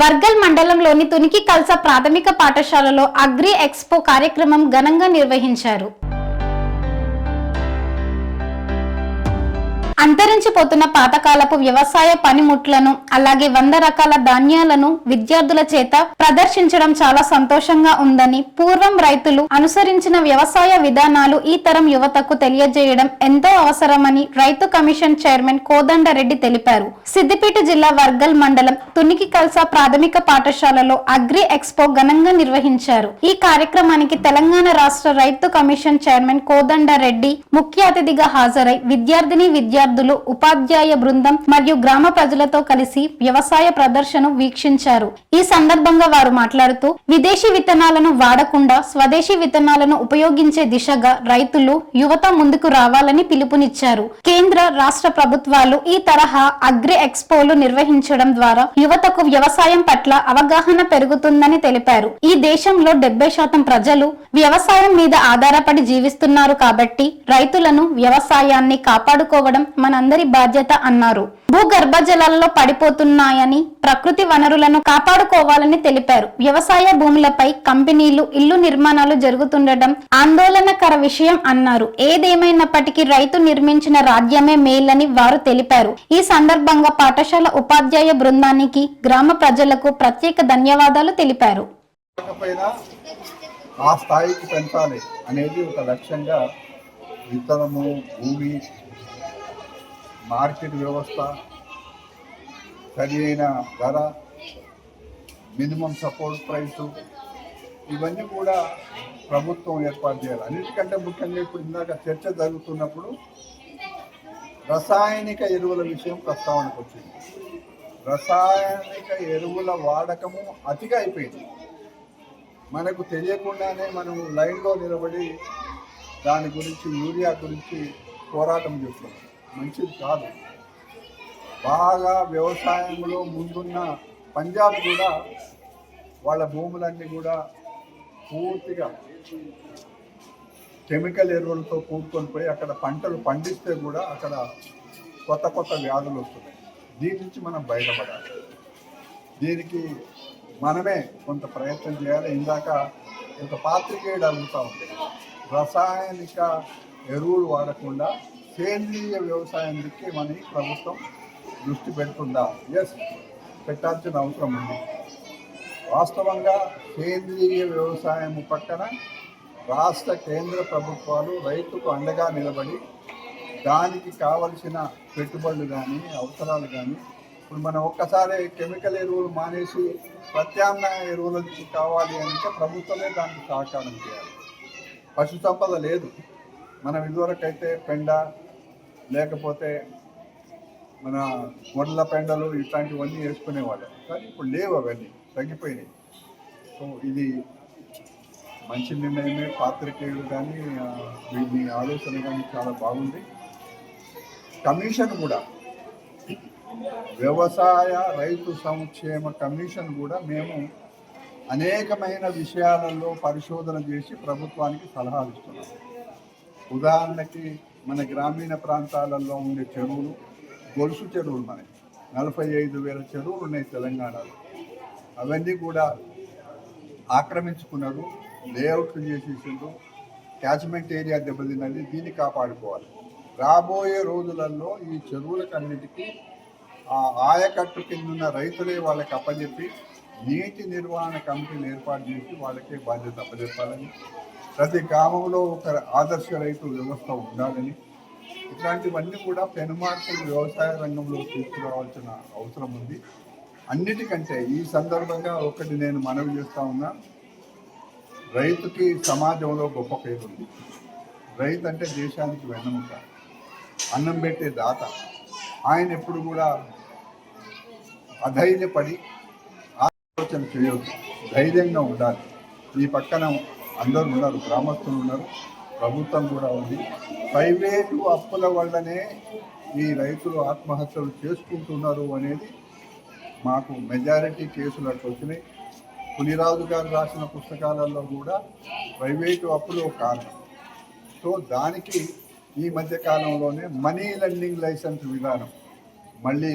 వర్గల్ మండలంలోని తునికి కల్సా ప్రాథమిక పాఠశాలలో అగ్రి ఎక్స్పో కార్యక్రమం ఘనంగా నిర్వహించారు. అంతరించిపోతున్న పాతకాలపు వ్యవసాయ పనిముట్లను అలాగే వంద రకాల ధాన్యాలను విద్యార్థుల చేత ప్రదర్శించడం చాలా సంతోషంగా ఉందని పూర్వం రైతులు అనుసరించిన వ్యవసాయ విధానాలు ఈ తరం యువతకు తెలియజేయడం ఎంతో అవసరమని రైతు కమిషన్ చైర్మన్ కోదండరెడ్డి తెలిపారు. సిద్దిపేట జిల్లా వర్గల్ మండలం తునికి కల్సా ప్రాథమిక పాఠశాలలో అగ్రి ఎక్స్పో ఘనంగా నిర్వహించారు. ఈ కార్యక్రమానికి తెలంగాణ రాష్ట్ర రైతు కమిషన్ చైర్మన్ కోదండరెడ్డి ముఖ్య అతిథిగా హాజరై విద్యార్థిని విద్యార్థులు ఉపాధ్యాయ బృందం మరియు గ్రామ ప్రజలతో కలిసి వ్యవసాయ ప్రదర్శన వీక్షించారు. ఈ సందర్భంగా వారు మాట్లాడుతూ విదేశీ విత్తనాలను వాడకుండా స్వదేశీ విత్తనాలను ఉపయోగించే దిశగా రైతులు యువత ముందుకు రావాలని పిలుపునిచ్చారు. కేంద్ర రాష్ట్ర ప్రభుత్వాలు ఈ తరహా అగ్రి ఎక్స్పోలు నిర్వహించడం ద్వారా యువతకు వ్యవసాయం పట్ల అవగాహన పెరుగుతుందని తెలిపారు. ఈ దేశంలో డెబ్బై శాతం ప్రజలు వ్యవసాయం మీద ఆధారపడి జీవిస్తున్నారు కాబట్టి రైతులను వ్యవసాయాన్ని కాపాడుకోవడం మనందరి బాధ్యత అన్నారు. భూగర్భ జలాలలో పడిపోతున్నాయని ప్రకృతి వనరులను కాపాడుకోవాలని తెలిపారు. వ్యవసాయ భూములపై కంపెనీలు ఇల్లు నిర్మాణాలు జరుగుతుండటం ఆందోళనకర విషయం అన్నారు. ఏదేమైనప్పటికీ రైతు నిర్మించిన రాజ్యమే మేలని వారు తెలిపారు. ఈ సందర్భంగా పాఠశాల ఉపాధ్యాయ బృందానికి గ్రామ ప్రజలకు ప్రత్యేక ధన్యవాదాలు తెలిపారు. ఆ స్థాయికి పెంచాలి అనేది ఒక లక్ష్యంగా విత్తనము భూమి మార్కెట్ వ్యవస్థ సరి అయిన ధర మినిమం సపోర్ట్ ప్రైసు ఇవన్నీ కూడా ప్రభుత్వం ఏర్పాటు చేయాలి. అన్నిటికంటే ముఖ్యంగా ఇప్పుడు ఇందాక చర్చ జరుగుతున్నప్పుడు రసాయనిక ఎరువుల విషయం ప్రస్తావనకు వచ్చింది. రసాయనిక ఎరువుల వాడకము అతిగా అయిపోయింది. మనకు తెలియకుండానే మనం లైన్లో నిలబడి దాని గురించి యూరియా గురించి పోరాటం చేస్తున్నాం. మంచిది కాదు. బాగా వ్యవసాయంలో ముందున్న పంజాబ్ కూడా వాళ్ళ భూములన్నీ కూడా పూర్తిగా కెమికల్ ఎరువులతో కూడుకొని పోయి అక్కడ పంటలు పండిస్తే కూడా అక్కడ కొత్త కొత్త వ్యాధులు వస్తున్నాయి. దీని నుంచి మనం బయటపడాలి. దీనికి మనమే కొంత ప్రయత్నం చేయాలి. ఇందాక ఒక పాత్రికేయుడు అడుగుతూ ఉంది రసాయనిక ఎరువులు వాడకుండా సేంద్రియ వ్యవసాయానికి మన ప్రభుత్వం దృష్టి పెడుతుందా? ఎస్ పెట్టాల్సిన అవసరం ఉంది. వాస్తవంగా సేంద్రియ వ్యవసాయం పక్కన రాష్ట్ర కేంద్ర ప్రభుత్వాలు రైతుకు అండగా నిలబడి దానికి కావలసిన పెట్టుబడులు కానీ అవసరాలు కానీ ఇప్పుడు మనం ఒక్కసారి కెమికల్ ఎరువులు మానేసి ప్రత్యామ్నాయ ఎరువులకి కావాలి అంటే ప్రభుత్వమే దానికి సహకారం చేయాలి. పశు సంపద లేదు. మనం ఇదివరకైతే పెండ లేకపోతే మన వడ్ల పెండలు ఇట్లాంటివన్నీ వేసుకునేవాళ్ళం. కానీ ఇప్పుడు లేవు అవన్నీ తగ్గిపోయినాయి. సో ఇది మంచి నిర్ణయమే పాత్రికేయులు కానీ ఆ, మీ ఆలోచన కానీ చాలా బాగుంది. కమిషన్ కూడా వ్యవసాయ రైతు సంక్షేమ కమిషన్ కూడా మేము అనేకమైన విషయాలలో పరిశోధన చేసి ప్రభుత్వానికి సలహాలు ఇస్తున్నాం. ఉదాహరణకి మన గ్రామీణ ప్రాంతాలలో ఉండే చెరువులు గొలుసు చెరువులు మనకి. నలభై ఐదు వేల చెరువులు ఉన్నాయి తెలంగాణలో. అవన్నీ కూడా ఆక్రమించుకున్నారు లేఅవుట్లు చేసేసిండ్రు క్యాచ్మెంట్ ఏరియా దెబ్బతిన్నది దీన్ని కాపాడుకోవాలి. రాబోయే రోజులలో ఈ చెరువులకన్నిటికీ ఆ ఆయకట్టు కింద ఉన్న రైతులే వాళ్ళకి అప్పచెప్పి నీటి నిర్వహణ కమిటీని ఏర్పాటు చేసి వాళ్ళకే బాధ్యత అప్పచెప్పాలని ప్రతి గ్రామంలో ఒక ఆదర్శ రైతు వ్యవస్థ ఉండాలని ఇట్లాంటివన్నీ కూడా పెనుమార్పులు వ్యవసాయ రంగంలో తీసుకురావాల్సిన అవసరం ఉంది. అన్నిటికంటే ఈ సందర్భంగా ఒకటి నేను మనవి చేస్తా ఉన్నా. రైతుకి సమాజంలో గొప్ప పేరు ఉంది. రైతు అంటే దేశానికి వెన్నముక అన్నం పెట్టే దాత. ఆయన ఎప్పుడు కూడా అధైర్యపడి ఆలోచన చేయొద్దు. ధైర్యంగా ఉండాలి. ఈ పక్కన అందరూ ఉన్నారు గ్రామస్తులు ఉన్నారు ప్రభుత్వం కూడా ఉంది. ప్రైవేటు అప్పుల వల్లనే ఈ రైతులు ఆత్మహత్యలు చేసుకుంటున్నారు అనేది మాకు మెజారిటీ కేసులు అట్లా వచ్చినాయి. పులిరాజు గారు రాసిన పుస్తకాలలో కూడా ప్రైవేటు అప్పులు ఒక కారణం. సో దానికి ఈ మధ్య కాలంలోనే మనీ లెండింగ్ లైసెన్స్ విధానం మళ్ళీ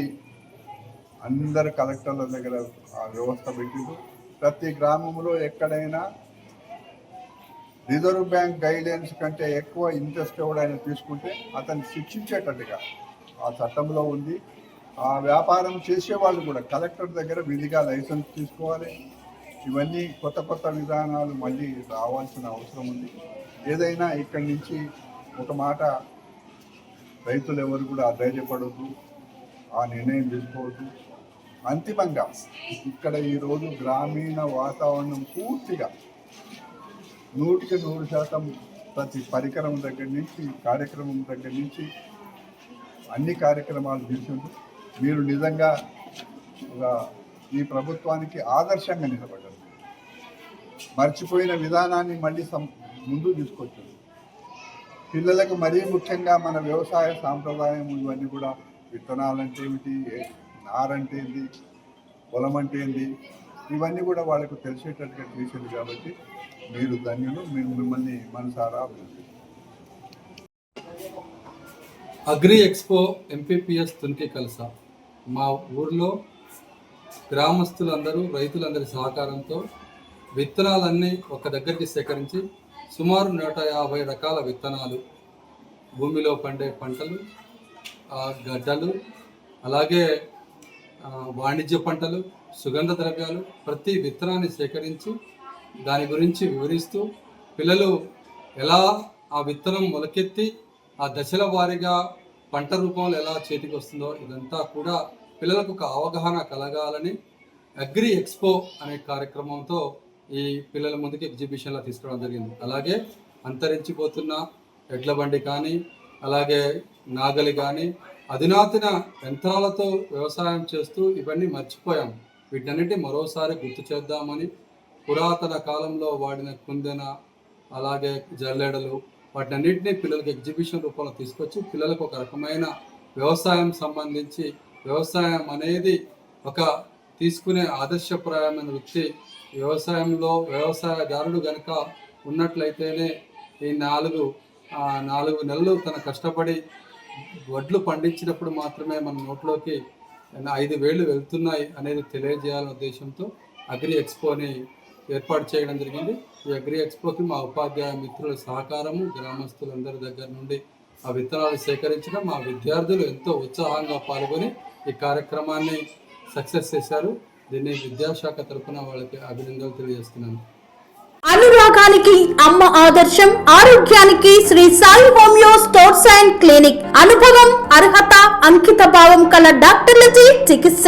అందరు కలెక్టర్ల దగ్గర ఆ వ్యవస్థ పెట్టిండు ప్రతి గ్రామంలో ఎక్కడైనా రిజర్వ్ బ్యాంక్ గైడ్లైన్స్ కంటే ఎక్కువ ఇంట్రెస్ట్ ఎవడైనా తీసుకుంటే అతన్ని శిక్షించేటట్టుగా ఆ చట్టంలో ఉంది. ఆ వ్యాపారం చేసేవాళ్ళు కూడా కలెక్టర్ దగ్గర విధిగా లైసెన్స్ తీసుకోవాలి. ఇవన్నీ కొత్త కొత్త విధానాలు మళ్ళీ రావాల్సిన అవసరం ఉంది. ఏదైనా ఇక్కడి నుంచి ఒక మాట రైతులు ఎవరు కూడా అధైర్యపడద్దు ఆ నిర్ణయం తీసుకోవద్దు. అంతిమంగా ఇక్కడ ఈరోజు గ్రామీణ వాతావరణం పూర్తిగా నూటికి నూరు శాతం ప్రతి పరికరం దగ్గర నుంచి కార్యక్రమం దగ్గర నుంచి అన్ని కార్యక్రమాలు చేసిండ్రు. మీరు నిజంగా ఒక ఈ ప్రభుత్వానికి ఆదర్శంగా నిలబడ్డారు. మర్చిపోయిన విధానాన్ని మళ్ళీ సం- ముందు తీసుకొచ్చారు. పిల్లలకు మరీ ముఖ్యంగా మన వ్యవసాయ సాంప్రదాయం ఇవన్నీ కూడా విత్తనాలంటే ఏమిటి నారంటే ఏంది పొలం అంటే ఏంది ఇవన్నీ కూడా వాళ్ళకు తెలిసేటట్టుగా చేసింది కాబట్టి మీరు ధన్యులు మేము మిమ్మల్ని మనసారా అగ్రి ఎక్స్పో ఎంపీపీఎస్ తునికి కలస. మా ఊర్లో గ్రామస్తులందరూ రైతులందరి సహకారంతో విత్తనాలన్నీ ఒక దగ్గరికి సేకరించి సుమారు నూట యాభై రకాల విత్తనాలు భూమిలో పండే పంటలు గడ్డలు అలాగే వాణిజ్య పంటలు సుగంధ ద్రవ్యాలు ప్రతి విత్తనాన్ని సేకరించి దాని గురించి వివరిస్తూ పిల్లలు ఎలా ఆ విత్తనం మొలకెత్తి ఆ దశల వారీగా పంట రూపంలో ఎలా చేతికి వస్తుందో ఇదంతా కూడా పిల్లలకు ఒక అవగాహన కలగాలని అగ్రి ఎక్స్పో అనే కార్యక్రమంతో ఈ పిల్లల ముందుకు ఎగ్జిబిషన్లో తీసుకోవడం జరిగింది. అలాగే అంతరించిపోతున్న ఎడ్ల బండి కానీ అలాగే నాగలి కానీ అధునాతన యంత్రాలతో వ్యవసాయం చేస్తూ ఇవన్నీ మర్చిపోయాం. వీటన్నిటి మరోసారి గుర్తు చేద్దామని పురాతన కాలంలో వాడిన కుందెన అలాగే జల్లెడలు వాటినన్నింటినీ పిల్లలకి ఎగ్జిబిషన్ రూపంలో తీసుకొచ్చి పిల్లలకు ఒక రకమైన వ్యవసాయం సంబంధించి వ్యవసాయం అనేది ఒక తీసుకునే ఆదర్శప్రాయమైన వృత్తి. వ్యవసాయంలో వ్యవసాయదారుడు గనుక ఉన్నట్లయితేనే ఈ నాలుగు నాలుగు నెలలు తన కష్టపడి వడ్లు పండించినప్పుడు మాత్రమే మన నోట్లోకి ఐదు వేళ్ళు వెళ్తున్నాయి అనేది తెలియజేయాలనే ఉద్దేశంతో అగ్రి ఎక్స్పోని ఏర్పాటు చేయడం జరిగింది. ఈ అగ్రి ఎక్స్పోకి మా ఉపాధ్యాయ మిత్రుల సహకారము గ్రామస్తులందరి దగ్గర నుండి ఆ విత్తనాలు సేకరించడం మా విద్యార్థులు ఎంతో ఉత్సాహంగా పాల్గొని ఈ కార్యక్రమాన్ని సక్సెస్ చేశారు. దీన్ని విద్యాశాఖ తరఫున వాళ్ళకి అభినందనలు తెలియజేస్తున్నాను. అనురాగానికి అమ్మ ఆదర్శం ఆరోగ్యానికి Shri Sai homeo stores and clinic. అనుభవం అర్హత అంకిత భావం కల డాక్టర్లచే చికిత్స.